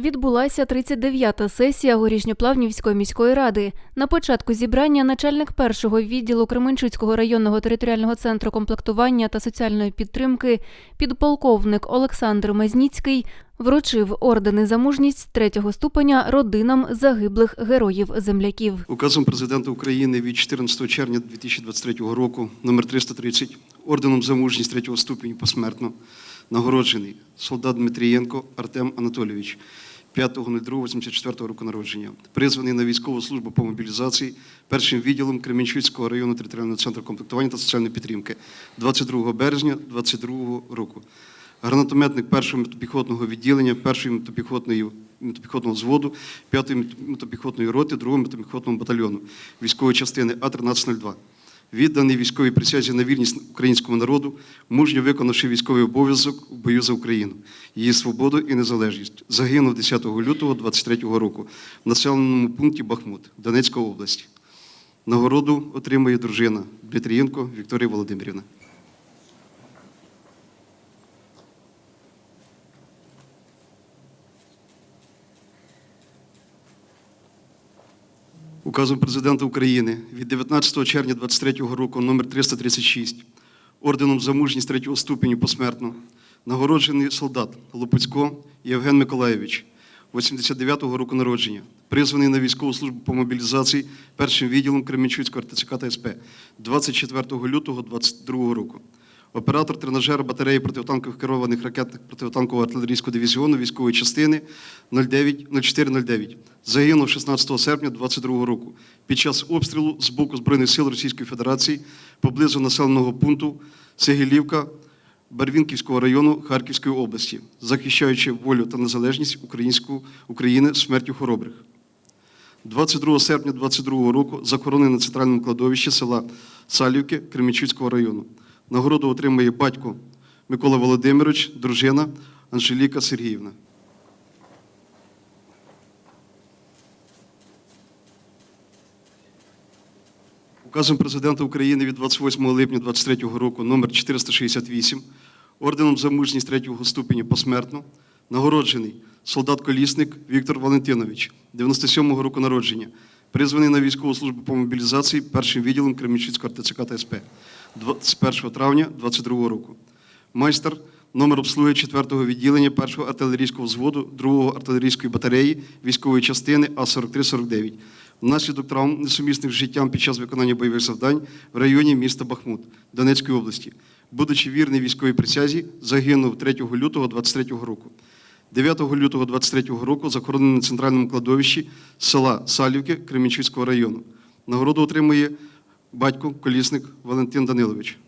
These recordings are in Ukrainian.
Відбулася 39-та сесія Горішньоплавнівської міської ради. На початку зібрання начальник першого відділу Кременчуцького районного територіального центру комплектування та соціальної підтримки підполковник Олександр Мазніцький вручив ордени за мужність третього ступеня родинам загиблих героїв земляків. Указом президента України від 14 червня 2023 року номер 330 орденом за мужність третього ступеню посмертно нагороджений солдат Дмитрієнко Артем Анатолійович 5.02.84 року народження, призваний на військову службу по мобілізації першим відділом Кременчуцького району територіального центру комплектування та соціальної підтримки 22 березня 2022 року. Гранатометник першого мотопіхотного відділення, першої мотопіхотної мотопіхотного взводу, 5-ї мотопіхотної роти, 2-го мотопіхотного батальйону військової частини А-1302. Відданий військовій присязі на вірність українському народу, мужньо виконавши військовий обов'язок в бою за Україну, її свободу і незалежність. Загинув 10 лютого 23 року в населеному пункті Бахмут Донецької області. Нагороду отримує дружина Дмитрієнко Вікторія Володимирівна. Указом президента України від 19 червня 23 року номер 336 орденом за мужність третього ступеню посмертно нагороджений солдат Лопуцько Євген Миколаєвич 89-го року народження, призваний на військову службу по мобілізації першим відділом Кременчуцького РТЦК та СП 24 лютого 22 року. Оператор тренажера батареї протитанкових керованих ракетних протитанкового артилерійського дивізіону військової частини 09 0409. Загинув 16 серпня 22 року під час обстрілу з боку Збройних сил Російської Федерації поблизу населеного пункту Сегілівка Барвінківського району Харківської області, захищаючи волю та незалежність українську України смертю хоробрих. 22 серпня 22 року захоронений на центральному кладовищі села Салівки Кременчуцького району. Нагороду отримує батько Микола Володимирович, дружина Анжеліка Сергіївна. Указом президента України від 28 липня 2023 року номер 468 орденом за мужність третього ступеня посмертно нагороджений солдат-колісник Віктор Валентинович, 97-го року народження, призваний на військову службу по мобілізації першим відділом Кременчуцького РТЦК та СП 21 травня 2022 року. Майстер номер обслуги 4-го відділення 1-го артилерійського взводу 2-го артилерійської батареї військової частини А-4349 внаслідок травм, несумісних з життям під час виконання бойових завдань в районі міста Бахмут Донецької області. Будучи вірний військовій присязі, загинув 3 лютого 23 року. 9 лютого 23 року захоронений на центральному кладовищі села Салівки Кременчуцького району. Нагороду отримує батько колісник Валентин Данилович.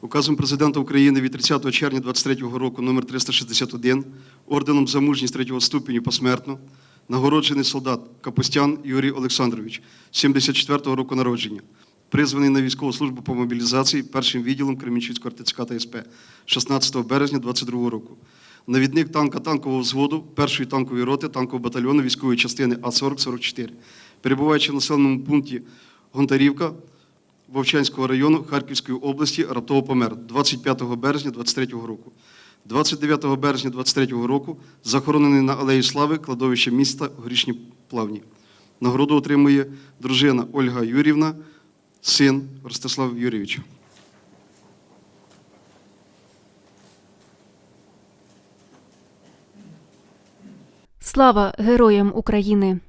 Указом президента України від 30 червня 2023 року номер 361 орденом за мужність третього ступеню посмертно нагороджений солдат Капустян Юрій Олександрович, 74-го року народження, призваний на військову службу по мобілізації першим відділом Кременчуцького РТЦК та СП 16 березня 2022 року. Навідник танка танкового взводу першої танкової роти танкового батальйону військової частини А-40-44, перебуваючи в населеному пункті Гонтарівка, Вовчанського району Харківської області раптово помер 25 березня 23 року. 29 березня 23 року захоронений на Алеї Слави кладовище міста Горішні Плавні. Нагороду отримує дружина Ольга Юрівна, син Ростислав Юрійович. Слава героям України!